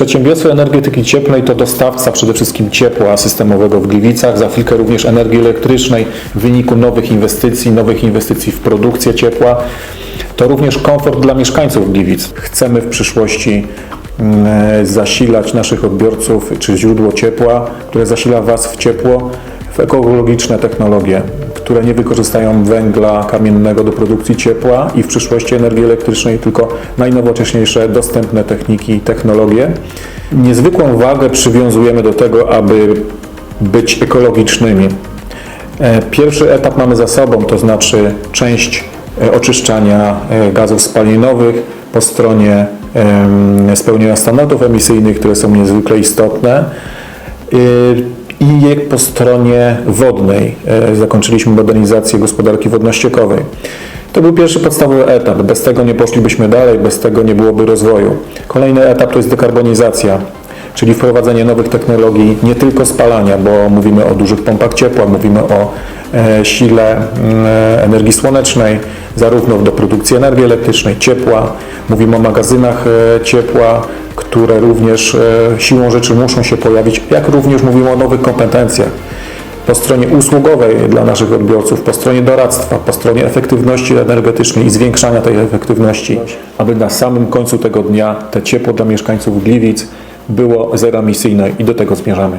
Przedsiębiorstwo energetyki cieplnej to dostawca przede wszystkim ciepła systemowego w Gliwicach, za chwilkę również energii elektrycznej w wyniku nowych inwestycji, nowych inwestycji w produkcję ciepła. To również komfort dla mieszkańców Gliwic. Chcemy w przyszłości mm, zasilać naszych odbiorców czy źródło ciepła, które zasila Was w ciepło, w ekologiczne technologie, które nie wykorzystają węgla kamiennego do produkcji ciepła i w przyszłości energii elektrycznej, tylko najnowocześniejsze, dostępne techniki i technologie. Niezwykłą wagę przywiązujemy do tego, aby być ekologicznymi. E, Pierwszy etap mamy za sobą, to znaczy część e, oczyszczania e, gazów spalinowych po stronie spełnienia standardów emisyjnych, które są niezwykle istotne. I je po stronie wodnej e, zakończyliśmy modernizację gospodarki wodno-ściekowej. To był pierwszy podstawowy etap. Bez tego nie poszlibyśmy dalej, bez tego nie byłoby rozwoju. Kolejny etap to jest dekarbonizacja, czyli wprowadzenie nowych technologii, nie tylko spalania, bo mówimy o dużych pompach ciepła, mówimy o e, sile mm, e, energii słonecznej, zarówno do produkcji energii elektrycznej, ciepła, mówimy o magazynach ciepła, które również e, siłą rzeczy muszą się pojawić, jak również mówimy o nowych kompetencjach po stronie usługowej dla naszych odbiorców, po stronie doradztwa, po stronie efektywności energetycznej i zwiększania tej efektywności, aby na samym końcu tego dnia te ciepło dla mieszkańców Gliwic było zeroemisyjne i do tego zmierzamy.